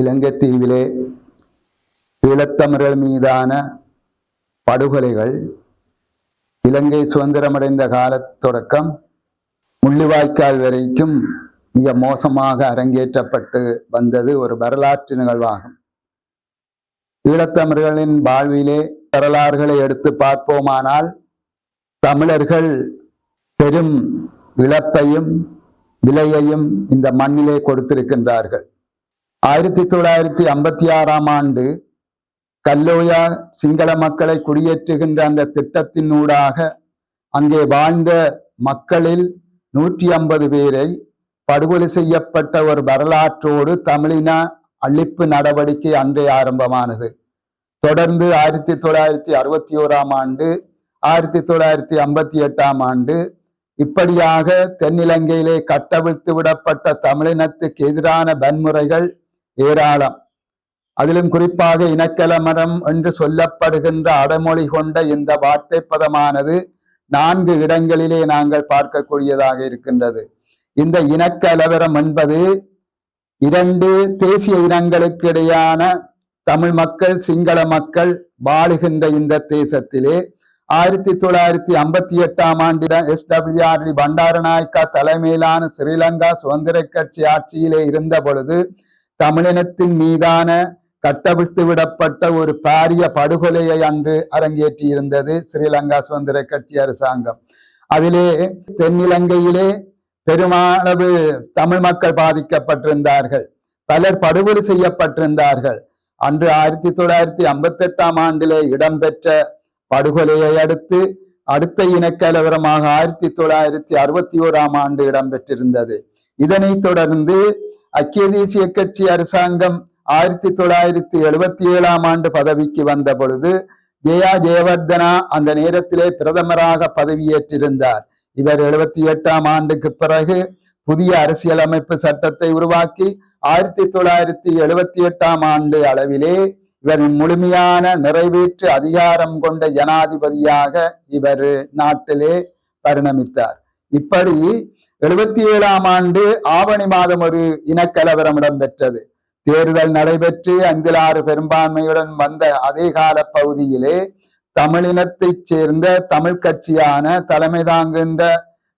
இலங்கை தீவிலே ஈழத்தமிழர் மீதான படுகொலைகள் இலங்கை சுதந்திரமடைந்த கால தொடக்கம் முள்ளிவாய்க்கால் வரைக்கும் மிக மோசமாக அரங்கேற்றப்பட்டு வந்தது ஒரு வரலாற்று நிகழ்வாகும். ஈழத்தமிழர்களின் வாழ்விலே வரலாறுகளை எடுத்து பார்ப்போமானால் தமிழர்கள் பெரும் இழப்பையும் விலையையும் இந்த மண்ணிலே கொடுத்திருக்கின்றார்கள். ஆயிரத்தி தொள்ளாயிரத்தி ஐம்பத்தி ஆறாம் ஆண்டு கல்லோயா சிங்கள மக்களை குடியேற்றுகின்ற அந்த திட்டத்தினூடாக அங்கே வாழ்ந்த மக்களில் நூற்றி ஐம்பது பேரை படுகொலை செய்யப்பட்ட ஒரு வரலாற்றோடு தமிழின அழிப்பு நடவடிக்கை அன்றே ஆரம்பமானது. தொடர்ந்து ஆயிரத்தி தொள்ளாயிரத்தி அறுபத்தி ஓராம் ஆண்டு ஆயிரத்தி தொள்ளாயிரத்தி ஐம்பத்தி எட்டாம் ஆண்டு இப்படியாக தென்னிலங்கையிலே கட்டவிழ்த்து விடப்பட்ட தமிழினத்துக்கு எதிரான வன்முறைகள் ஏராளம். அதிலும் குறிப்பாக இனக்கலமரம் என்று சொல்லப்படுகின்ற அடமொழி கொண்ட இந்த வார்த்தை பதமானது நான்கு இடங்களிலே நாங்கள் பார்க்கக்கூடியதாக இருக்கின்றது. இந்த இனக்கலவரம் என்பது இரண்டு தேசிய இனங்களுக்கு இடையான தமிழ் மக்கள் சிங்கள மக்கள் வாழுகின்ற இந்த தேசத்திலே ஆயிரத்தி தொள்ளாயிரத்தி ஐம்பத்தி எட்டாம் ஆண்டிடம் எஸ் டபிள்யூஆர்டி பண்டாரநாயக்கா தலைமையிலான ஸ்ரீலங்கா சுதந்திர கட்சி ஆட்சியிலே இருந்த பொழுது தமிழினத்தின் மீதான கட்டவிழ்த்து விடப்பட்ட ஒரு பாரிய படுகொலையை அன்று அரங்கேற்றியிருந்தது ஸ்ரீலங்கா சுதந்திர கட்சி அரசாங்கம். அதிலே தென்னிலங்கையிலே பெருமளவு தமிழ் மக்கள் பாதிக்கப்பட்டிருந்தார்கள். பலர் படுகொலை செய்யப்பட்டிருந்தார்கள். அன்று ஆயிரத்தி தொள்ளாயிரத்தி ஐம்பத்தி எட்டாம் ஆண்டிலே இடம்பெற்ற படுகொலையை அடுத்து அடுத்த இனக்கலவரமாக ஆயிரத்தி தொள்ளாயிரத்தி அறுபத்தி ஓராம் ஆண்டு இடம்பெற்றிருந்தது. இதனைத் தொடர்ந்து ஐக்கிய தேசிய கட்சி அரசாங்கம் ஆயிரத்தி தொள்ளாயிரத்தி எழுபத்தி ஏழாம் ஆண்டு பதவிக்கு வந்த பொழுது ஜெயா ஜெயவர்தனா அந்த நேரத்திலே பிரதமராக பதவியேற்றிருந்தார். இவர் எழுபத்தி எட்டாம் ஆண்டுக்கு பிறகு புதிய அரசியலமைப்பு சட்டத்தை உருவாக்கி ஆயிரத்தி தொள்ளாயிரத்தி எழுபத்தி எட்டாம் ஆண்டு அளவிலே இவர் முழுமையான நிறைவேற்று அதிகாரம் கொண்ட ஜனாதிபதியாக இவர் நாட்டிலே பரிணமித்தார். இப்படி எழுபத்தி ஏழாம் ஆண்டு ஆவணி மாதம் ஒரு இனக்கலவரம் இடம்பெற்றது. தேர்தல் நடைபெற்று ஐந்தில் ஆறு பெரும்பான்மையுடன் வந்த அதே கால பகுதியிலே தமிழினத்தைச் சேர்ந்த தமிழ் கட்சியான தலைமை தாங்குகின்ற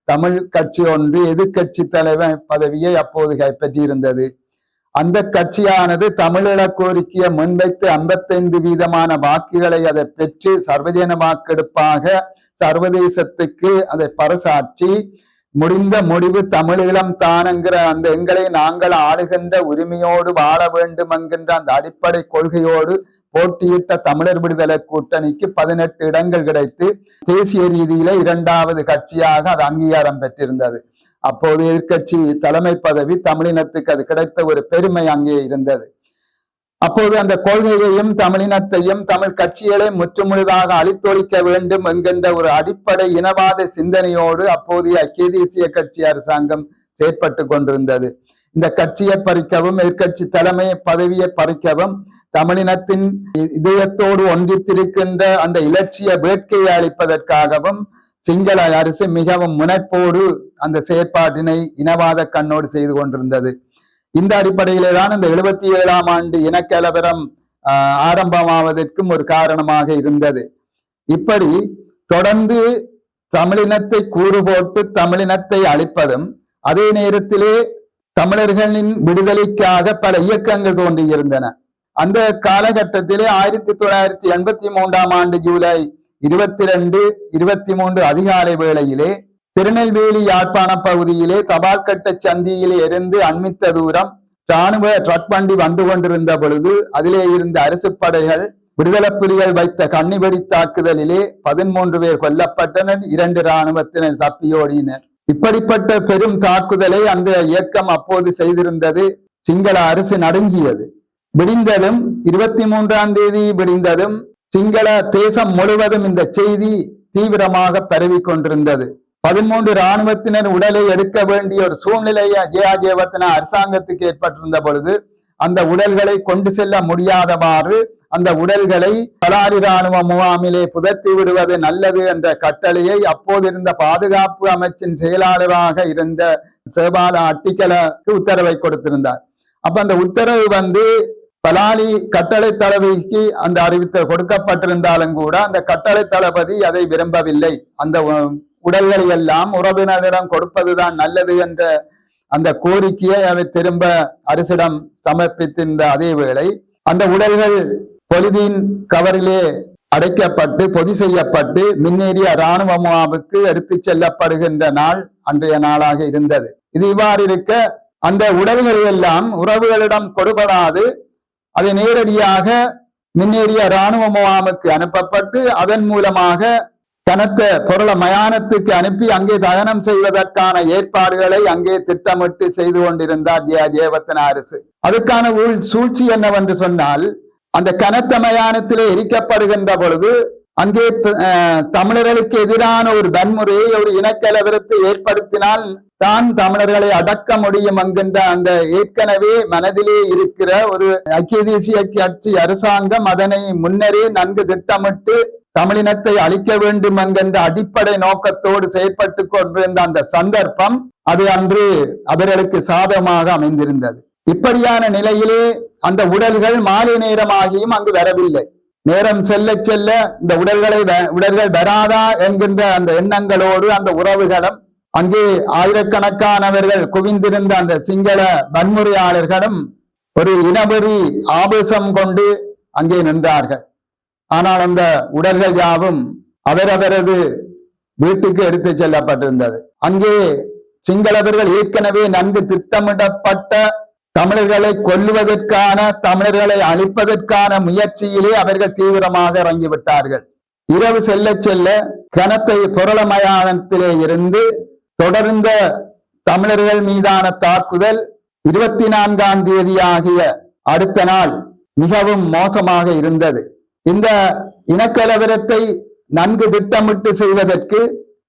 தமிழ் கட்சி ஒன்று எதிர்கட்சி தலைவர் பதவியை அப்போது கைப்பற்றியிருந்தது. அந்த கட்சியானது தமிழீழ கோரிக்கையை முன்வைத்து ஐம்பத்தைந்து வீதமான வாக்குகளை அதை பெற்று சர்வஜன வாக்கெடுப்பாக சர்வதேசத்துக்கு அதை பறைசாற்றி முடிந்த முடிவு தமிழீழம் தானுங்கிற அந்த எங்களை நாங்கள் ஆளுகின்ற உரிமையோடு வாழ வேண்டும் என்கின்ற அந்த அடிப்படை கொள்கையோடு போட்டியிட்ட தமிழர் விடுதலை கூட்டணிக்கு பதினெட்டு இடங்கள் கிடைத்து தேசிய ரீதியில இரண்டாவது கட்சியாக அது அங்கீகாரம் பெற்றிருந்தது. அப்போது எதிர்கட்சி தலைமை பதவி தமிழினத்துக்கு அது கிடைத்த ஒரு பெருமை அங்கே இருந்தது. அப்போது அந்த கொள்கையையும் தமிழினத்தையும் தமிழ் கட்சிகளை முற்றுமுழுதாக அழித்தொழிக்க வேண்டும் என்கின்ற ஒரு அடிப்படை இனவாத சிந்தனையோடு அப்போதைய ஐக்கிய தேசிய கட்சி அரசாங்கம் செயற்பட்டு கொண்டிருந்தது. இந்த கட்சியை பறிக்கவும் எதிர்கட்சி தலைமை பதவியை பறிக்கவும் தமிழினத்தின் இதயத்தோடு ஒன்றித்திருக்கின்ற அந்த இலட்சிய வேட்கையை அளிப்பதற்காகவும் சிங்கள அரசு மிகவும் முனைப்போடு அந்த செயற்பாட்டினை இனவாத கண்ணோடு செய்து கொண்டிருந்தது. இந்த அடிப்படையிலே தான் இந்த எழுபத்தி ஏழாம் ஆண்டு இனக்கலவரம் ஆரம்பமாவதற்கும் ஒரு காரணமாக இருந்தது. இப்படி தொடர்ந்து தமிழினத்தை கூறு போட்டு தமிழினத்தை அழிப்பதும் அதே நேரத்திலே தமிழர்களின் விடுதலைக்காக பல இயக்கங்கள் தோன்றியிருந்தன. அந்த காலகட்டத்திலே ஆயிரத்தி தொள்ளாயிரத்தி எண்பத்தி மூன்றாம் ஆண்டு ஜூலை இருபத்தி ரெண்டு இருபத்தி மூன்று அதிகாலை வேளையிலே திருநெல்வேலி யாழ்ப்பாணம் பகுதியிலே தபால் கட்ட சந்தியிலே இருந்து அண்மித்த தூரம் ராணுவ ட்ரக் வண்டி வந்து கொண்டிருந்த பொழுது அதிலே இருந்த அரசு படைகள் விடுதலை புலிகள் வைத்த கண்ணிவெடி தாக்குதலிலே பதிமூன்று பேர் கொல்லப்பட்டனர் இரண்டு இராணுவத்தினர் தப்பியோடினர் இப்படிப்பட்ட பெரும் தாக்குதலை அந்த இயக்கம் அப்போது செய்திருந்தது சிங்கள அரசு நடுங்கியது. விடிந்ததும் இருபத்தி மூன்றாம் தேதி விடிந்ததும் சிங்கள தேசம் முழுவதும் இந்த செய்தி தீவிரமாக பரவி கொண்டிருந்தது. பதிமூன்று இராணுவத்தினர் உடலை எடுக்க வேண்டிய ஒரு சூழ்நிலையை ஜெயா அரசாங்கத்துக்கு ஏற்பட்டிருந்த பொழுது அந்த உடல்களை கொண்டு செல்ல முடியாதவாறு அந்த உடல்களை பலாரி ராணுவ முகாமிலே புதைத்து விடுவது நல்லது என்ற கட்டளையை அப்போதிருந்த பாதுகாப்பு அமைச்சின் செயலாளராக இருந்த சேபால அட்டிக்கலுக்கு உத்தரவை கொடுத்திருந்தார். அப்ப அந்த உத்தரவு வந்து பலாலி கட்டளை தளபதிக்கு அந்த அறிவித்தல் கொடுக்கப்பட்டிருந்தாலும் கூட அந்த கட்டளை தளபதி அதை விரும்பவில்லை. அந்த உடல்களை எல்லாம் உறவினரிடம் கொடுப்பதுதான் நல்லது என்ற அந்த கோரிக்கையை அவர் திரும்ப அரசிடம் சமர்ப்பித்திருந்த அதே வேளை அந்த உடல்கள் பொலிதீன் கவரிலே அடைக்கப்பட்டு பொதி செய்யப்பட்டு மின்னேறிய இராணுவ முகாமுக்கு எடுத்துச் செல்லப்படுகின்ற நாள் அன்றைய நாளாக இருந்தது. இது இவ்வாறு இருக்க அந்த உடல்களை எல்லாம் உறவுகளிடம் கொடுபடாது. அதை நேரடியாக மின்னேறிய இராணுவ முகாமுக்கு அனுப்பப்பட்டு அதன் மூலமாக கனத்த பொருள மயானத்துக்கு அனுப்பி அங்கே தகனம் செய்வதற்கான ஏற்பாடுகளை அங்கே திட்டமிட்டு செய்து கொண்டிருந்தார் ஜெய ஜெயவர்த்தன அரசு. அதுக்கான ஊழ் சூழ்ச்சி என்னவென்று சொன்னால் அந்த கனத்த மயானத்திலே எரிக்கப்படுகின்ற பொழுது அங்கே தமிழர்களுக்கு எதிரான ஒரு வன்முறையை ஒரு இனக்கலவரத்தை ஏற்படுத்தினால் தான் தமிழர்களை அடக்க முடியும் என்கின்ற அந்த ஏற்கனவே மனதிலே இருக்கிற ஒரு ஐக்கிய தேசிய கட்சி அரசாங்கம் அதனை முன்னரே நன்கு திட்டமிட்டு தமிழினத்தை அழிக்க வேண்டும் என்கின்ற அடிப்படை நோக்கத்தோடு செயற்பட்டு கொண்டிருந்த அந்த சந்தர்ப்பம் அது அன்று அவர்களுக்கு சாதகமாக அமைந்திருந்தது. இப்படியான நிலையிலே அந்த உடல்கள் மாலை நேரமாகியும் அங்கு வரவில்லை. நேரம் செல்ல செல்ல இந்த உடல்களை உடல்கள் வராதா என்கின்ற அந்த எண்ணங்களோடு அந்த உறவுகளும் அங்கே ஆயிரக்கணக்கானவர்கள் குவிந்திருந்த அந்த சிங்கள வன்முறையாளர்களும் ஒரு இனவெறி ஆபேசம் கொண்டு அங்கே நின்றார்கள். ஆனால் அந்த உடல்கள் யாவும் அவரவரது வீட்டுக்கு எடுத்து செல்லப்பட்டிருந்தது. அங்கே சிங்களவர்கள் ஏற்கனவே நன்கு திட்டமிடப்பட்ட தமிழர்களை கொல்லுவதற்கான தமிழர்களை அழிப்பதற்கான முயற்சியிலே அவர்கள் தீவிரமாக இறங்கிவிட்டார்கள். இரவு செல்ல செல்ல கனத்தை புரளமயானத்திலே இருந்து தொடர்ந்த தமிழர்கள் மீதான தாக்குதல் இருபத்தி நான்காம் தேதி ஆகிய அடுத்த நாள் மிகவும் மோசமாக இருந்தது. இந்த இனக்கலவரத்தை நன்கு திட்டமிட்டு செய்வதற்கு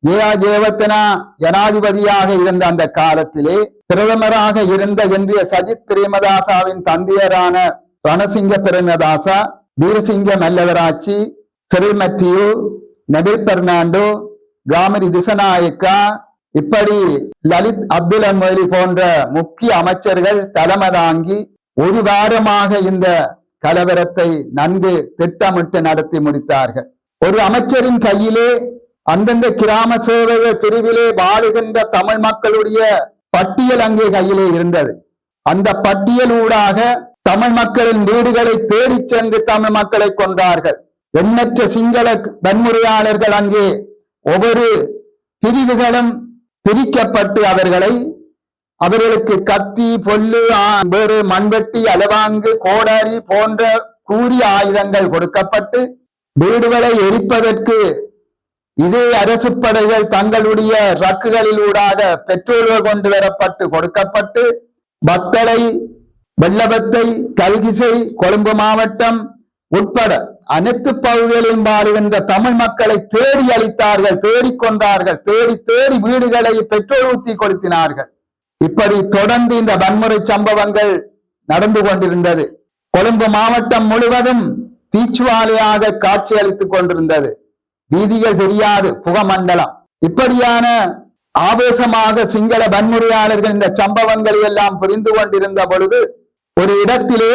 ஜெயா ஜெயவர்த்தனா ஜனாதிபதியாக இருந்த அந்த காலத்திலே பிரதமராக இருந்த இன்றைய சஜித் பிரேமதாசாவின் தந்தையரான ரணசிங்க பிரேமதாசா வீரசிங்க மல்லவராட்சி சிறில் மத்தியு நபில் பெர்னாண்டோ காமரி திசநாயக்கா இப்படி லலித் அப்துல் அன்மொழி போன்ற முக்கிய அமைச்சர்கள் தலைமை தாங்கி ஒரு வாரமாக இந்த கலவரத்தை நன்கு திட்டமிட்டு நடத்தி முடித்தார்கள். ஒரு அமைச்சரின் கையிலே அந்தந்த கிராம சேவைகள் பிரிவிலே வாழுகின்ற தமிழ் மக்களுடைய பட்டியல் அங்கே கையிலே இருந்தது. அந்த பட்டியலூடாக தமிழ் மக்களின் வீடுகளை தேடிச் சென்று தமிழ் மக்களை கொன்றார்கள். எண்ணற்ற சிங்கள வன்முறையாளர்கள் அங்கே ஒவ்வொரு பிரிவுகளும் பிரிக்கப்பட்டு அவர்களை அவர்களுக்கு கத்தி பொல்லு ஆ- வேறு மண்வெட்டி அலவாங்கு கோடாரி போன்ற கூறிய ஆயுதங்கள் கொடுக்கப்பட்டு வீடுகளை எரிப்பதற்கு இதே அரசு படைகள் தங்களுடைய ரக்குகளிலூடாக பெட்ரோல்கள் கொண்டு வரப்பட்டு கொடுக்கப்பட்டு பத்தளை வெள்ளபத்தை கல்கிசை கொழும்பு மாவட்டம் உட்பட அனைத்து பகுதிகளிலும் வாழுகின்ற தமிழ் மக்களை தேடி அளித்தார்கள் தேடிக் கொண்டார்கள் தேடி தேடி வீடுகளை பெட்ரோல் ஊத்தி கொளுத்தினார்கள். இப்படி தொடர்ந்து இந்த வன்முறை சம்பவங்கள் நடந்து கொண்டிருந்தது. கொழும்பு மாவட்டம் முழுவதும் தீச்சுவாலையாக காட்சியளித்துக் கொண்டிருந்தது. வீதிகள் தெரியாது புகமண்டலம். இப்படியான ஆவேசமாக சிங்கள வன்முறையாளர்கள் இந்த சம்பவங்களை எல்லாம் புரிந்து கொண்டிருந்த பொழுது ஒரு இடத்திலே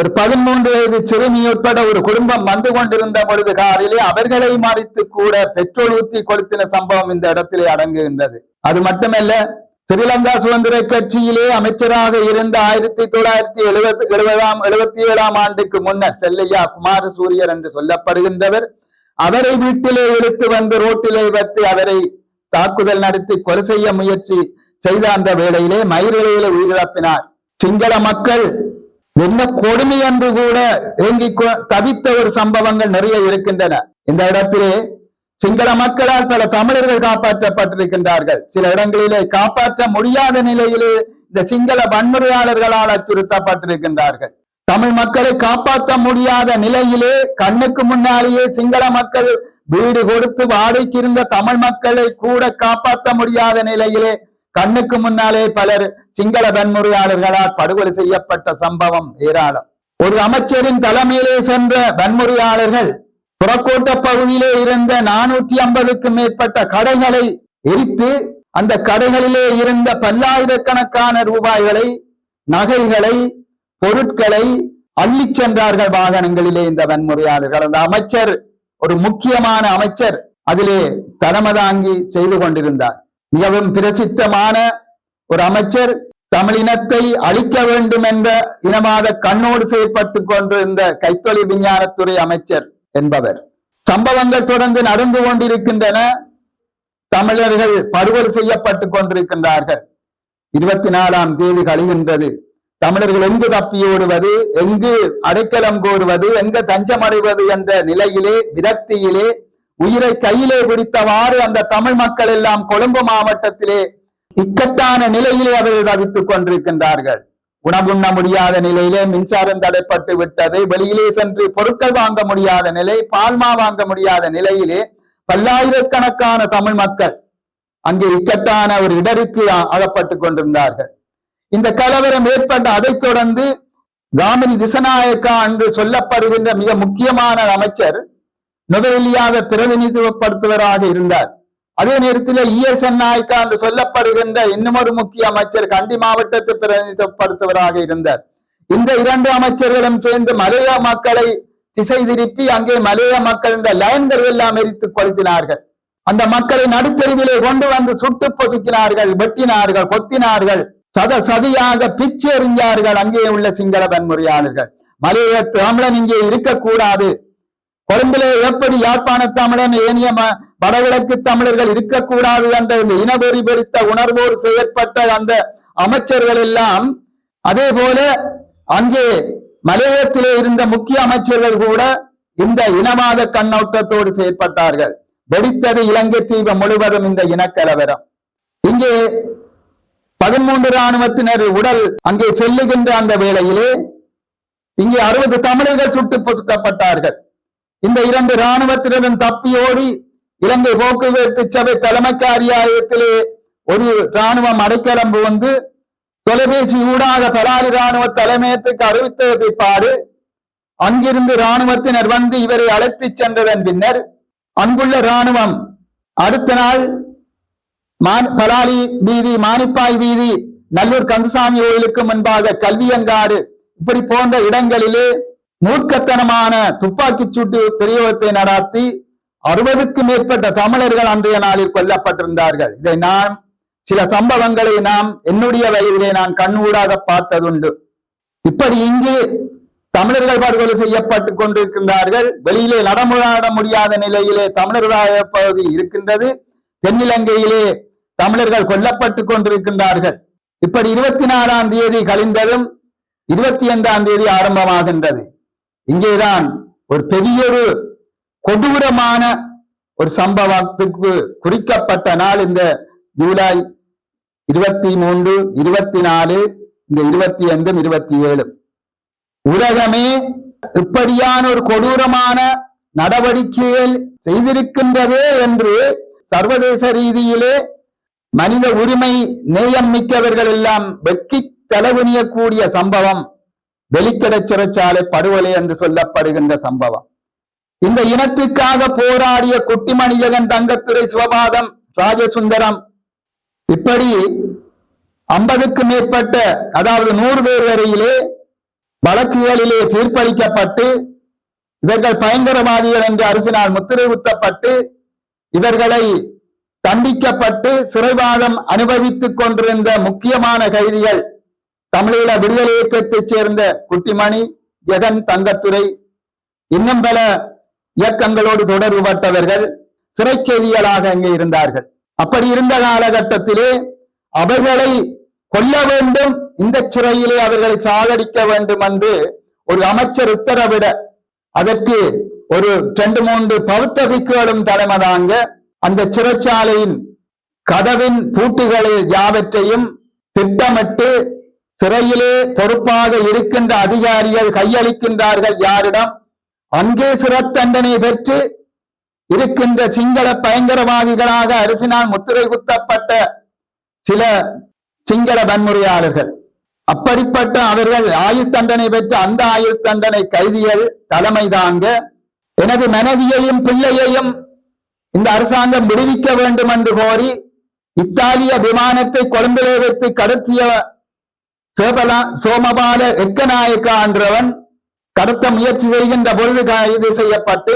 ஒரு பதிமூன்று வயது சிறுமி உட்பட ஒரு குடும்பம் வந்து கொண்டிருந்த பொழுது காரிலே அவர்களை மறித்து கூட பெட்ரோல் ஊத்தி கொளுத்தின சம்பவம் இந்த இடத்திலே அடங்குகின்றது. அது மட்டுமல்ல ஸ்ரீலங்கா சுதந்திர கட்சியிலே அமைச்சராக இருந்த ஆயிரத்தி தொள்ளாயிரத்தி எழுபத்தி எழுபதாம் எழுபத்தி ஏழாம் ஆண்டுக்கு முன்னர் செல்லையா குமாரசூரியர் என்று சொல்லப்படுகின்றவர். அவரை வீட்டிலே இழுத்து வந்து ரோட்டிலே வைத்து அவரை தாக்குதல் நடத்தி கொலை செய்ய முயற்சி செய்த அந்த வேளையிலே மயிரிழையிலே உயிரிழப்பினார் சிங்கள மக்கள் என்ன கொடுமை என்று கூட ஏங்கி கொ- தவித்த ஒரு சம்பவங்கள் நிறைய இருக்கின்றன. இந்த இடத்திலே சிங்கள மக்களால் பல தமிழர்கள் காப்பாற்றப்பட்டிருக்கின்றார்கள். சில இடங்களிலே காப்பாற்ற முடியாத நிலையிலே இந்த சிங்கள வன்முறையாளர்களால் அச்சுறுத்தப்பட்டிருக்கின்றார்கள். தமிழ் மக்களை காப்பாற்ற முடியாத நிலையிலே கண்ணுக்கு முன்னாலேயே சிங்கள மக்கள் வீடு கொடுத்து வாடகைக்கு இருந்த தமிழ் மக்களை கூட காப்பாற்ற முடியாத நிலையிலே கண்ணுக்கு முன்னாலே பலர் சிங்கள வன்முறையாளர்களால் படுகொலை செய்யப்பட்ட சம்பவம் ஏராளம். ஒரு அமைச்சரின் தலைமையிலே சென்ற வன்முறையாளர்கள் புறக்கோட்ட பகுதியிலே இருந்த நானூற்றி ஐம்பதுக்கும் மேற்பட்ட கடைகளை எரித்து அந்த கடைகளிலே இருந்த பல்லாயிரக்கணக்கான ரூபாய்களை நகைகளை பொருட்களை அள்ளி சென்றார்கள் வாகனங்களிலே இந்த வன்முறையாளர்கள். அந்த அமைச்சர் ஒரு முக்கியமான அமைச்சர் அதிலே தலைமதாங்கி செய்து கொண்டிருந்தார். மிகவும் பிரசித்தமான ஒரு அமைச்சர் தமிழினத்தை அழிக்க வேண்டும் என்ற இனவாத கண்ணோடு செயல்பட்டு கொண்டிருந்த கைத்தொழில் விஞ்ஞானத்துறை அமைச்சர் என்பவர். சம்பவங்கள் தொடர்ந்து நடந்து கொண்டிருக்கின்றன. தமிழர்கள் படுகொலை செய்யப்பட்டுக் கொண்டிருக்கின்றார்கள். இருபத்தி நாலாம் தேதி கழிகின்றது. தமிழர்கள் எங்கு தப்பியோடுவது எங்கு அடைக்கலம் கோருவது எங்கு தஞ்சமடைவது என்ற நிலையிலே விரக்தியிலே உயிரை கையிலே பிடித்தவாறு அந்த தமிழ் மக்கள் எல்லாம் கொழும்பு மாவட்டத்திலே இக்கட்டான நிலையிலே அவர்கள் தவித்துக் கொண்டிருக்கின்றார்கள். உணவுண்ண முடியாத நிலையிலே மின்சாரம் தடைப்பட்டு விட்டது. வெளியிலே சென்று பொருட்கள் வாங்க முடியாத நிலை பால்மா வாங்க முடியாத நிலையிலே பல்லாயிரக்கணக்கான தமிழ் மக்கள் அங்கே இக்கட்டான ஒரு இடருக்கு அகப்பட்டு கொண்டிருந்தார்கள். இந்த கலவரம் ஏற்பட்ட அதைத் தொடர்ந்து காமினி திசநாயக்கா என்று சொல்லப்படுகின்ற மிக முக்கியமான அமைச்சர் நுவரெலியாவை பிரதிநிதித்துவப்படுத்துவராக இருந்தார். அதே நேரத்தில் இஎஸ்என் நாயக்கா என்று சொல்லப்படுகின்ற இன்னும் ஒரு முக்கிய அமைச்சர் கண்டி மாவட்டத்தை பிரதிநிதித்துவப்படுத்துவராக இருந்தார். இந்த இரண்டு அமைச்சர்களும் சேர்ந்து மலைய மக்களை திசை திருப்பி அங்கே மலைய மக்கள் என்ற லயன்கள் எல்லாம் எரித்து கொளுத்தினார்கள். அந்த மக்களை நடுத்தெருவிலே கொண்டு வந்து சுட்டு பொசுக்கினார்கள் வெட்டினார்கள் கொத்தினார்கள். சத சதியாக பிச்சு எறிஞ்சார்கள். அங்கே உள்ள சிங்கள வன்முறையாளர்கள். மலைய தமிழன் இங்கே இருக்கக்கூடாது. கொழும்பிலே எப்படி யாழ்ப்பாண தமிழன் ஏனிய ம- வடகிழக்கு தமிழர்கள் இருக்கக்கூடாது என்ற இந்த இனவெறி பிடித்த உணர்வோடு செயற்பட்ட அந்த அமைச்சர்கள் எல்லாம் அதே போல அங்கே மலையத்திலே இருந்த முக்கிய அமைச்சர்கள் கூட இந்த இனவாத கண்ணோட்டத்தோடு செயற்பட்டார்கள். வெடித்தது இலங்கை தீவு முழுவதும் இந்த இனக்கலவரம். இங்கே பதிமூன்று ராணுவத்தினர் உடல் அங்கே செல்லுகின்ற அந்த வேளையிலே இங்கே அறுபது தமிழர்கள் சுட்டு பொசுக்கப்பட்டார்கள். இந்த இரண்டு இராணுவத்தினரும் தப்பியோடி இலங்கை போக்குவரத்து சபை தலைமை காரியாலயத்திலே ஒரு இராணுவம் அடைக்கலம்பு வந்து தொலைபேசி ஊடாக பலாரி இராணுவ தலைமையத்துக்கு அறிவித்த பிற்பாடு அங்கிருந்து இராணுவத்தினர் வந்து இவரை அழைத்துச் சென்றதன் பின்னர் அங்குள்ள இராணுவம் அடுத்த நாள் மான்- பலாலி வீதி மானிப்பாய் வீதி நல்லூர் கந்தசாமி கோயிலுக்கு முன்பாக கல்வியங்காடு இப்படி போன்ற இடங்களிலே மூர்க்கத்தனமான துப்பாக்கிச் சூட்டு பிரயோகத்தை நடாத்தி அறுபதுக்கும் மேற்பட்ட தமிழர்கள் அன்றைய நாளில் கொல்லப்பட்டிருந்தார்கள். இதை நான் சில சம்பவங்களை நாம் என்னுடைய வயதிலே நான் கண்ணூடாக பார்த்ததுண்டு. இப்படி இங்கே தமிழர்கள் படுகொலை செய்யப்பட்டுக் கொண்டிருக்கின்றார்கள். வெளியிலே நடமாட முடியாத நிலையிலே தமிழர்களாக பகுதி இருக்கின்றது. தென்னிலங்கையிலே தமிழர்கள் கொல்லப்பட்டுக் கொண்டிருக்கின்றார்கள். இப்படி இருபத்தி நாலாம் தேதி கழிந்ததும் இருபத்தி ஐந்தாம் தேதி ஆரம்பமாகின்றது. இங்கேதான் ஒரு பெரியொரு கொடூரமான ஒரு சம்பவத்துக்கு குறிக்கப்பட்ட நாள் இந்த ஜூலை இருபத்தி மூன்று இருபத்தி நாலு இந்த இருபத்தி ஐந்தும் இருபத்தி ஏழு உலகமே இப்படியான ஒரு கொடூரமான நடவடிக்கைகள் செய்திருக்கின்றதே என்று சர்வதேச ரீதியிலே மனித உரிமை நேயம் மிக்கவர்கள் எல்லாம் வெட்கி தலைகுனியக்கூடிய சம்பவம். வெளிக்கடை சிறைச்சாலை படுகொலை என்று சொல்லப்படுகின்ற சம்பவம். இந்த இனத்துக்காக போராடிய குட்டிமணியகன் தங்கத்துறை சிவபாதம் ராஜசுந்தரம். இப்படி ஐம்பதுக்கு மேற்பட்ட அதாவது நூறு பேர் வரையிலே வழக்குகளிலே தீர்ப்பளிக்கப்பட்டு இவர்கள் பயங்கரவாதிகள் என்று அரசினால் முத்திரை குத்தப்பட்டு இவர்களை தண்டிக்கப்பட்டு சிறைவாதம் அனுபவித்துக் கொண்டிருந்த முக்கியமான கைதிகள் தமிழீழ விடுதலை இயக்கத்தைச் சேர்ந்த குட்டிமணி ஜெகன் தங்கத்துறை. இன்னும் பல இயக்கங்களோடு தொடர்புபட்டவர்கள் சிறை கைதிகளாக அங்கே இருந்தார்கள். அப்படி இருந்த காலகட்டத்திலே அவர்களை கொல்ல வேண்டும் இந்த சிறையிலே அவர்களை சாகடிக்க வேண்டும் என்று ஒரு அமைச்சர் உத்தரவிட அதற்கு ஒரு ரெண்டு மூன்று பௌத்த பிக்குகளும் தலைமை தாங்க அந்த சிறைச்சாலையின் கதவின் பூட்டுகளை யாவற்றையும் திட்டமிட்டு சிறையிலே பொறுப்பாக இருக்கின்ற அதிகாரிகள் கையளிக்கின்றார்கள். யாரிடம்? அங்கே சிறத்தண்டனை பெற்று இருக்கின்ற சிங்கள பயங்கரவாதிகளாக அரசினால் முத்திரை குத்தப்பட்ட சில சிங்கள வன்முறையாளர்கள். அப்படிப்பட்ட அவர்கள் ஆயுள் தண்டனை பெற்ற அந்த ஆயுள் தண்டனை கைதிகள் தலைமை தாங்க எனது மனைவியையும் பிள்ளையையும் இந்த அரசாங்கம் விடுவிக்க வேண்டும் என்று கோரி இத்தாலிய விமானத்தை கொழும்பிலே வைத்து கடத்திய சோமபால எக்கநாயக்கா என்றவன் கடத்த முயற்சி செய்கின்ற பொழுது கைது செய்யப்பட்டு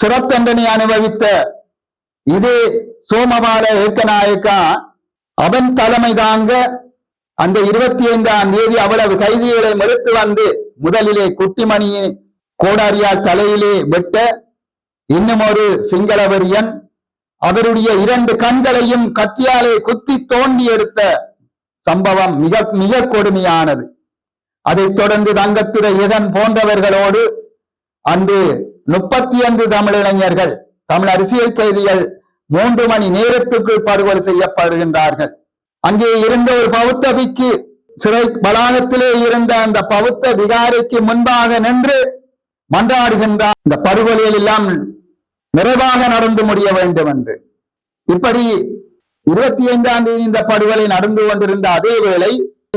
சிறத்தண்டனை அனுபவித்த இது சோமபால ஏக்கநாயக்கா அவன் தலைமை தாங்க அந்த இருபத்தி ஐந்தாம் தேதி அவ்வளவு கைதிகளை மறுத்து வந்து முதலிலே குட்டிமணியை கோடாரியால் தலையிலே வெட்ட இன்னும் ஒரு சிங்களவரியன் அவருடைய இரண்டு கண்களையும் கத்தியாலே குத்தி தோண்டி எடுத்த சம்பவம் மிக மிக கொடுமையானது. அதைத் தொடர்ந்து தங்கத்துறை இதன் போன்றவர்களோடு அன்று முப்பத்தி ஐந்து தமிழிளைஞர்கள் தமிழ் அரசியல் கைதிகள் மூன்று மணி நேரத்துக்குள் படுகொலை செய்யப்படுகின்றார்கள். அங்கே இருந்த ஒரு பௌத்தபிக்கு சிறை வளாகத்திலே இருந்த அந்த பௌத்த விகாரைக்கு முன்பாக நின்று மன்றாடுகின்றார். இந்த படுகொலையில் எல்லாம் நிறைவாக நடந்து முடிய வேண்டும் என்று இப்படி இருபத்தி ஐந்தாம் தேதி இந்த படுகொலை நடந்து கொண்டிருந்த அதே வேளை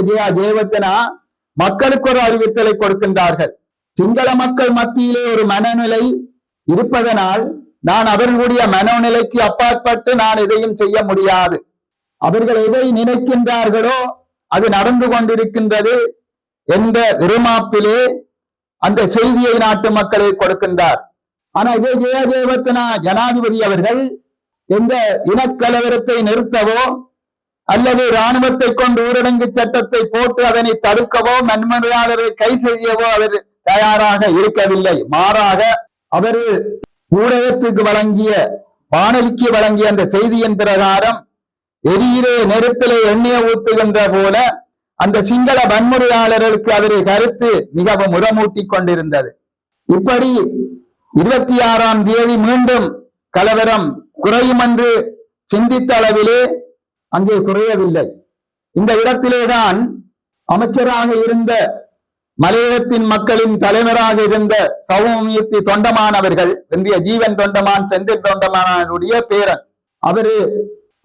ஜெயா ஜெயவர்த்தனா மக்களுக்கு ஒரு அறிவித்தலை கொடுக்கின்றார்கள். சிங்கள மக்கள் மத்தியிலே ஒரு மனநிலை இருப்பதனால் நான் அவர்களுடைய மனநிலைக்கு அப்பாற்பட்டு நான் எதையும் செய்ய முடியாது. அவர்கள் எதை நினைக்கின்றார்களோ அது நடந்து கொண்டிருக்கின்றது என்ற இருமாப்பிலே அந்த செய்தியை நாட்டு மக்களை கொடுக்கின்றார். ஆனா இதே ஜெய ஜனாதிபதி அவர்கள் எந்த இனக்கலவரத்தை நிறுத்தவோ அல்லது இராணுவத்தை கொண்டு ஊரடங்கு சட்டத்தை போட்டு அதனை தடுக்கவோ நன்மையாளரை கை செய்யவோ அவர் தயாராக இருக்கவில்லை. மாறாக அவர் ஊடகத்துக்கு வழங்கிய வானொலிக்கு வழங்கிய அந்த செய்தியின் பிரகாரம் எரியிலே நெருப்பிலே எண்ணெய் ஊத்துகின்ற போல அந்த சிங்கள வன்முறையாளர்களுக்கு அவரை கருத்து மிகவும் உரமூட்டி கொண்டிருந்தது. இப்படி இருபத்தி ஆறாம் தேதி மீண்டும் கலவரம் குறையும் என்று சிந்தித்த அளவிலே அங்கே குறையவில்லை. இந்த இடத்திலேதான் அமைச்சராக இருந்த மலையகத்தின் மக்களின் தலைவராக இருந்த சௌமியத்தி தொண்டமான் அவர்கள் இன்றைய ஜீவன் தொண்டமான் செந்தில் தொண்டமானுடைய பேரன். அவரு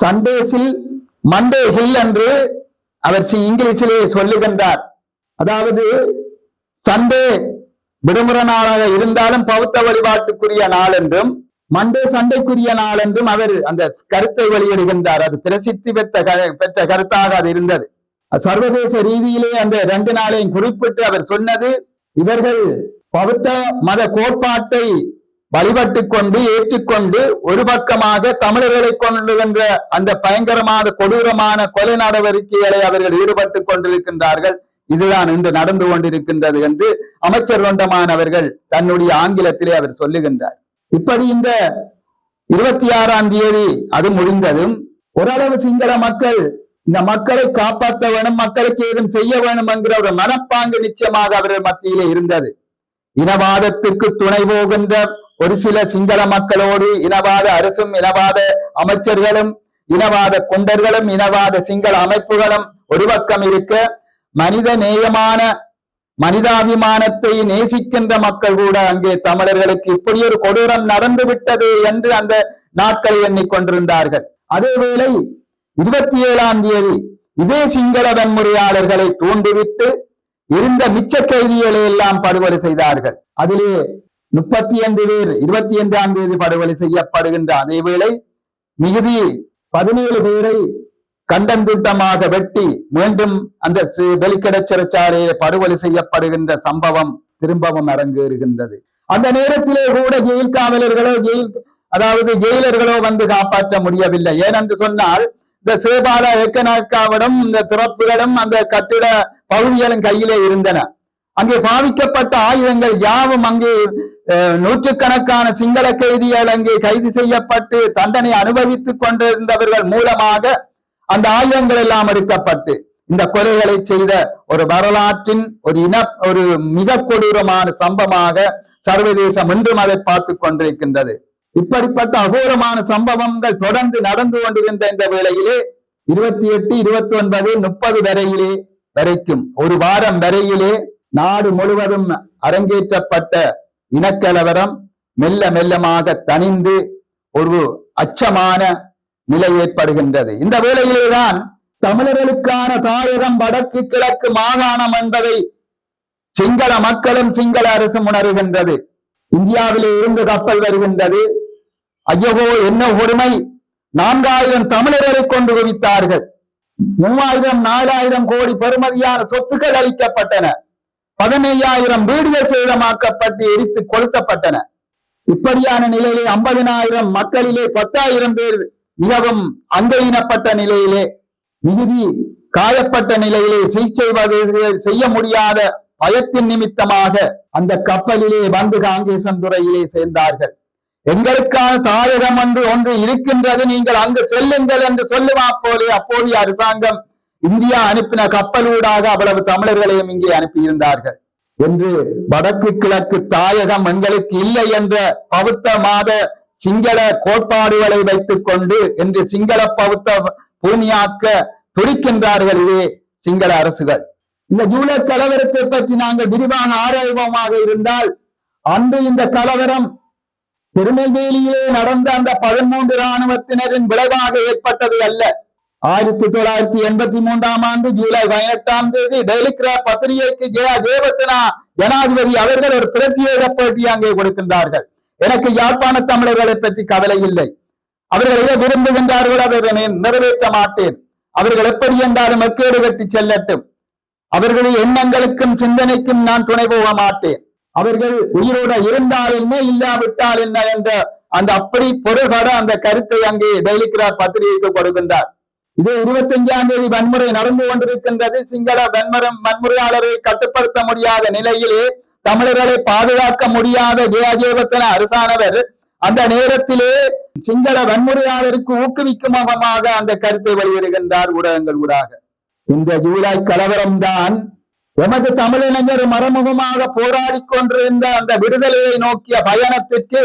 சண்டேஸில் மண்டே ஹில் என்று அவர் சி- இங்கிலீஷிலே சொல்லுகின்றார். அதாவது சண்டே விடுமுறை நாளாக இருந்தாலும் பௌத்த வழிபாட்டுக்குரிய நாள் என்றும் மண்டே சண்டைக்குரிய நாள் என்றும் அவர் அந்த கருத்தை வெளியிடுகின்றார். அது பிரசித்தி பெற்ற க- பெற்ற கருத்தாக அது இருந்தது. சர்வதேச ரீதியிலே அந்த ரெண்டு நாளையும் குறிப்பிட்டு அவர் சொன்னது இவர்கள் பௌத்த மத கோட்பாட்டை வழிபட்டு கொண்டு ஏற்றுக்கொண்டு ஒரு பக்கமாக தமிழர்களை கொண்டுகின்ற அந்த பயங்கரமான கொடூரமான கொலை நடவடிக்கைகளை அவர்கள் ஈடுபட்டு கொண்டிருக்கின்றார்கள். இதுதான் இன்று நடந்து கொண்டிருக்கின்றது என்று அமைச்சர் ரொண்டமான் அவர்கள் தன்னுடைய ஆங்கிலத்திலே அவர் சொல்லுகின்றார். இப்படி இந்த இருபத்தி ஆறாம் தேதி அது முடிந்ததும் ஓரளவு சிங்கள மக்கள் இந்த மக்களை காப்பாற்ற வேணும் மக்களுக்கு ஏதும் செய்ய வேணும் என்கிற ஒரு மனப்பாங்கு நிச்சயமாக அவர்கள் மத்தியிலே இருந்தது. இனவாதத்துக்கு துணை போகின்ற ஒரு சில சிங்கள மக்களோடு இனவாத அரசும் இனவாத அமைச்சர்களும் இனவாத கொண்டர்களும் இனவாத சிங்கள அமைப்புகளும் ஒரு பக்கம் இருக்க மனித நேயமான மனிதாபிமானத்தை நேசிக்கின்ற மக்கள் கூட அங்கே தமிழர்களுக்கு இப்படி ஒரு கொடூரம் நடந்து விட்டது என்று அந்த நாட்களை எண்ணிக்கொண்டிருந்தார்கள். அதேவேளை இருபத்தி ஏழாம் தேதி இதே சிங்கள வன்முறையாளர்களை தூண்டிவிட்டு இருந்த மிச்ச கைதிகளை எல்லாம் படுகொலை செய்தார்கள். அதிலே முப்பத்தி ஐந்து பேர் இருபத்தி ஐந்தாம் தேதி படுகொலை செய்யப்படுகின்ற அதே வேளை மிகுதி பதினேழு பேரை கண்டந்துட்டமாக வெட்டி மீண்டும் அந்த சி- வெலிக்கடை சிறைச்சாலையிலே படுகொலை செய்யப்படுகின்ற சம்பவம் திரும்பவும் அரங்கேறுகின்றது. அந்த நேரத்திலே கூட ஜெயில் காவலர்களோ ஜெயில் அதாவது ஜெயிலர்களோ வந்து காப்பாற்ற முடியவில்லை. ஏனென்று சொன்னால் இந்த சேபால ஏக்கநாக்காவிடம் இந்த திறப்புகளும் அந்த கட்டிட பகுதிகளும் கையிலே இருந்தன. அங்கே பாவிக்கப்பட்ட ஆயுதங்கள் யாவும் அங்கே அஹ், நூற்றுக்கணக்கான சிங்கள கைதிகள் அங்கே கைது செய்யப்பட்டு தண்டனை அனுபவித்துக் கொண்டிருந்தவர்கள் மூலமாக அந்த ஆயுதங்கள் எல்லாம் எடுக்கப்பட்டு இந்த கொலைகளை செய்த ஒரு வரலாற்றின் ஒரு இன ஒரு மிக கொடூரமான சம்பவமாக சர்வதேசம் இன்றும் அதை பார்த்து கொண்டிருக்கின்றது. இப்படிப்பட்ட அகோரமான சம்பவங்கள் தொடர்ந்து நடந்து கொண்டிருந்த இந்த வேளையிலே இருபத்தி எட்டு இருபத்தி ஒன்பது முப்பது வரையிலே வரைக்கும் ஒரு வாரம் வரையிலே நாடு முழுவதும் அரங்கேற்றப்பட்ட இனக்கலவரம் மெல்ல மெல்லமாக தணிந்து ஒரு அச்சமான நிலை ஏற்படுகின்றது. இந்த வேளையிலேதான் தமிழர்களுக்கான தாயகம் வடக்கு கிழக்கு மாகாணம் என்பதை சிங்கள மக்களும் சிங்கள அரசும் உணர்கின்றது. இந்தியாவிலே இருந்து கப்பல் வருகின்றது. ஐயோ என்ன கொடுமை. நான்காயிரம் தமிழர்களை கொண்டு குவித்தார்கள். மூவாயிரம் நாலாயிரம் கோடி பெறுமதியான சொத்துக்கள் அளிக்கப்பட்டன. பதினையாயிரம் வீடுகள் சேதமாக்கப்பட்டு எரித்து கொளுத்தப்பட்டன. இப்படியான நிலையிலே ஐம்பதினாயிரம் மக்களிலே பத்தாயிரம் பேர் மிகவும் அங்கீனப்பட்ட நிலையிலே மிகுதி காயப்பட்ட நிலையிலே சிகிச்சை வகை- செய்ய முடியாத பயத்தின் நிமித்தமாக அந்த கப்பலிலே வந்து காங்கேசன் துறையிலே சேர்ந்தார்கள். எங்களுக்கான தாயகம் என்று ஒன்று இருக்கின்றது. நீங்கள் அங்கு செல்லுங்கள் என்று சொல்லுவா போலே அப்போதைய அரசாங்கம் இந்தியா அனுப்பின கப்பலூடாக அவ்வளவு தமிழர்களையும் இங்கே அனுப்பியிருந்தார்கள். என்று வடக்கு கிழக்கு தாயகம் எங்களுக்கு இல்லை என்ற பௌத்த மாத சிங்கள கோட்பாடுகளை வைத்துக் கொண்டு என்று சிங்கள பௌத்த பூமியாக்க துடிக்கின்றார்கள் இது சிங்கள அரசுகள். இந்த ஜூலை கலவரத்தை பற்றி நாங்கள் விரிவாக ஆராய்வோமாக இருந்தால் அன்று இந்த கலவரம் திருநெல்வேலியிலே நடந்த அந்த பதிமூன்று இராணுவத்தினரின் விளைவாக ஏற்பட்டது அல்ல. ஆயிரத்தி தொள்ளாயிரத்தி எண்பத்தி மூன்றாம் ஆண்டு ஜூலை பதினெட்டாம் தேதி டெலிகிரா பத்திரிகைக்கு ஜெயா தேவத்தனா ஜனாதிபதி அவர்கள் ஒரு பிரத்யேக பேட்டி அங்கே கொடுக்கின்றார்கள். எனக்கு யாழ்ப்பாண தமிழர்களை பற்றி கவலை இல்லை. அவர்கள் எதை விரும்புகின்றார்கள் அதை நிறைவேற்ற மாட்டேன். அவர்கள் எப்படி என்றாலும் எக்கேடு கட்டி செல்லட்டும். அவர்களின் எண்ணங்களுக்கும் சிந்தனைக்கும் நான் துணை போக மாட்டேன். அவர்கள் உயிரோட இருந்தால் என்ன இல்லாவிட்டால் என்ன என்ற அந்த அப்படி பொருள்பட அந்த கருத்தை அங்கே டெய்லிகிராப் பத்திரிகைக்கு கொடுக்கின்றார். இது இருபத்தஞ்சாம் தேதி வன்முறை நடந்து கொண்டிருக்கின்றது. சிங்கள வன்முறை வன்முறையாளரை கட்டுப்படுத்த முடியாத நிலையிலே தமிழர்களை பாதுகாக்க முடியாத ஜெயஜேவத்தன அரசானவர் அந்த நேரத்திலே சிங்கள வன்முறையாளருக்கு ஊக்குவிக்கும் முகமாக அந்த கருத்தை வெளியிடுகின்றார் ஊடகங்கள் ஊடாக. இந்த ஜூலை கலவரம் தான் எமது தமிழிளைஞர் மறைமுகமாக போராடி கொண்டிருந்த அந்த விடுதலையை நோக்கிய பயணத்திற்கு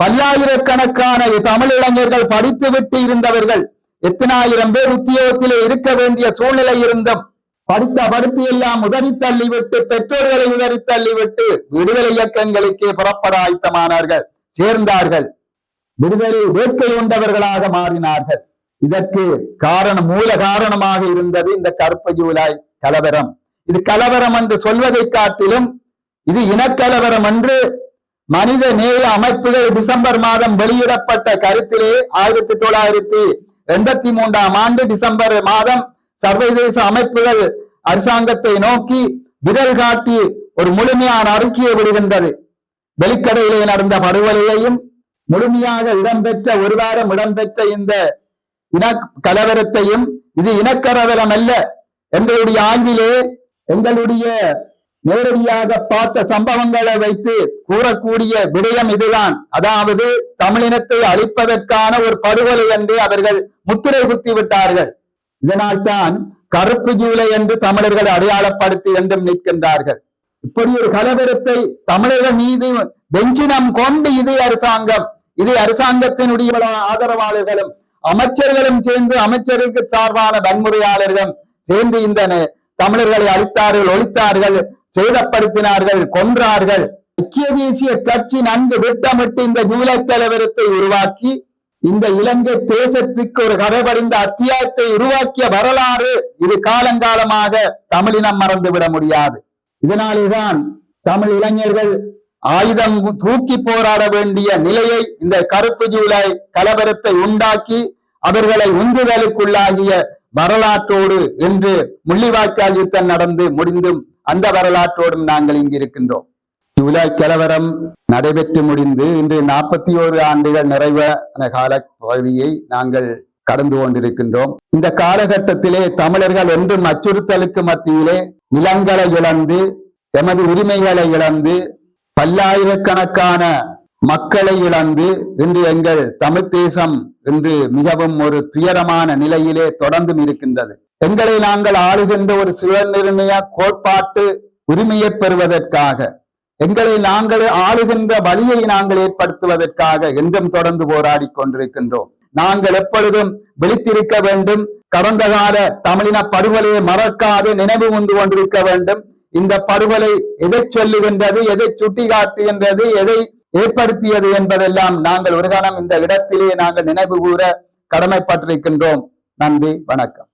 பல்லாயிரக்கணக்கான தமிழ் இளைஞர்கள் படித்துவிட்டு இருந்தவர்கள் எத்தனாயிரம் பேர் உத்தியோகத்திலே இருக்க வேண்டிய சூழ்நிலை இருந்தும் படித்த படிப்பு எல்லாம் உதறி தள்ளிவிட்டு பெற்றோர்களை உதறி தள்ளிவிட்டு விடுதலை இயக்கங்களுக்கே புறப்பட ஆயத்தமானார்கள் சேர்ந்தார்கள். விடுதலை வேட்கை கொண்டவர்களாக மாறினார்கள். இதற்கு காரணம் மூல காரணமாக இருந்தது இந்த கருப்பு ஜூலை கலவரம். இது கலவரம் என்று சொல்வதை காட்டிலும் இது இனக்கலவரம் என்று மனித நேய அமைப்புகள் டிசம்பர் மாதம் வெளியிடப்பட்ட கருத்திலே ஆயிரத்தி தொள்ளாயிரத்தி எண்பத்தி மூன்றாம் ஆண்டு டிசம்பர் மாதம் சர்வதேச அமைப்புகள் அரசாங்கத்தை நோக்கி விரல் காட்டி ஒரு முழுமையான அறிக்கையை விடுகின்றது. வெளிக்கடையிலே நடந்த படுகொலையையும் முழுமையாக இடம்பெற்ற ஒரு வாரம் இடம்பெற்ற இந்த இன கலவரத்தையும் இது இனக்கலவரம் அல்ல எங்களுடைய ஆய்விலே எங்களுடைய நேரடியாக பார்த்த சம்பவங்களை வைத்து கூறக்கூடிய விடயம் இதுதான். அதாவது தமிழினத்தை அழிப்பதற்கான ஒரு படுகொலை என்று அவர்கள் முத்திரை குத்தி விட்டார்கள். இதனால்தான் கருப்பு ஜூலை என்று தமிழர்கள் அடையாளப்படுத்தி என்றும் நிற்கின்றார்கள். இப்படி ஒரு கலவரத்தை தமிழர்கள் மீது வெஞ்சினம் கொண்டு இது அரசாங்கம் இது அரசாங்கத்தினுடைய ஆதரவாளர்களும் அமைச்சர்களும் சேர்ந்து அமைச்சருக்கு சார்பான வன்முறையாளர்களும் சேர்ந்து இந்த தமிழர்களை அழித்தார்கள் ஒழித்தார்கள் சேதப்படுத்தினார்கள் கொன்றார்கள். ஐக்கிய தேசிய கட்சி நன்கு விட்டமிட்டு இந்த ஜூலை கலவரத்தை உருவாக்கி இந்த இலங்கை தேசத்துக்கு ஒரு கரைபடிந்த அத்தியாயத்தை உருவாக்கிய வரலாறு இது காலங்காலமாக தமிழினம் மறந்துவிட முடியாது. இதனாலேதான் தமிழ் இளைஞர்கள் ஆயுதம் தூக்கி போராட வேண்டிய நிலையை இந்த கருப்பு ஜூலை கலவரத்தை உண்டாக்கி அவர்களை உந்துதலுக்குள்ளாகிய வரலாற்றோடு இன்று முள்ளிவாய்க்கால் யுத்தம் நடந்து முடிந்தும் அந்த வரலாற்றோடும் நாங்கள் இங்கு இருக்கின்றோம். ஜூலை கலவரம் நடைபெற்று முடிந்து இன்று நாற்பத்தி ஓரு ஆண்டுகள் நிறைவான கால பகுதியை நாங்கள் கடந்து கொண்டிருக்கின்றோம். இந்த காலகட்டத்திலே தமிழர்கள் என்றும் அச்சுறுத்தலுக்கு மத்தியிலே நிலங்களை இழந்து எமது உரிமைகளை இழந்து பல்லாயிரக்கணக்கான மக்களை இழந்து இன்று எங்கள் தமிழ் தேசம் இன்று மிகவும் ஒரு துயரமான நிலையிலே தொடர்ந்தும் இருக்கின்றது. எங்களை நாங்கள் ஆளுகின்ற ஒரு சுயநிர்ணய கோட்பாட்டு உரிமையை பெறுவதற்காக எங்களை நாங்கள் ஆளுகின்ற வழியை நாங்கள் ஏற்படுத்துவதற்காக என்றும் தொடர்ந்து போராடி கொண்டிருக்கின்றோம். நாங்கள் எப்பொழுதும் விழித்திருக்க வேண்டும். கடந்த கால தமிழின படுகொலையை மறக்காது நினைவு வந்து கொண்டிருக்க வேண்டும். இந்த படுகொலை எதை சொல்லுகின்றது எதை சுட்டிக்காட்டுகின்றது எதை ஏற்படுத்தியது என்பதெல்லாம் நாங்கள் ஒரு கணம் இந்த இடத்திலே நாங்கள் நினைவு கூற கடமைப்பட்டிருக்கின்றோம். நன்றி வணக்கம்.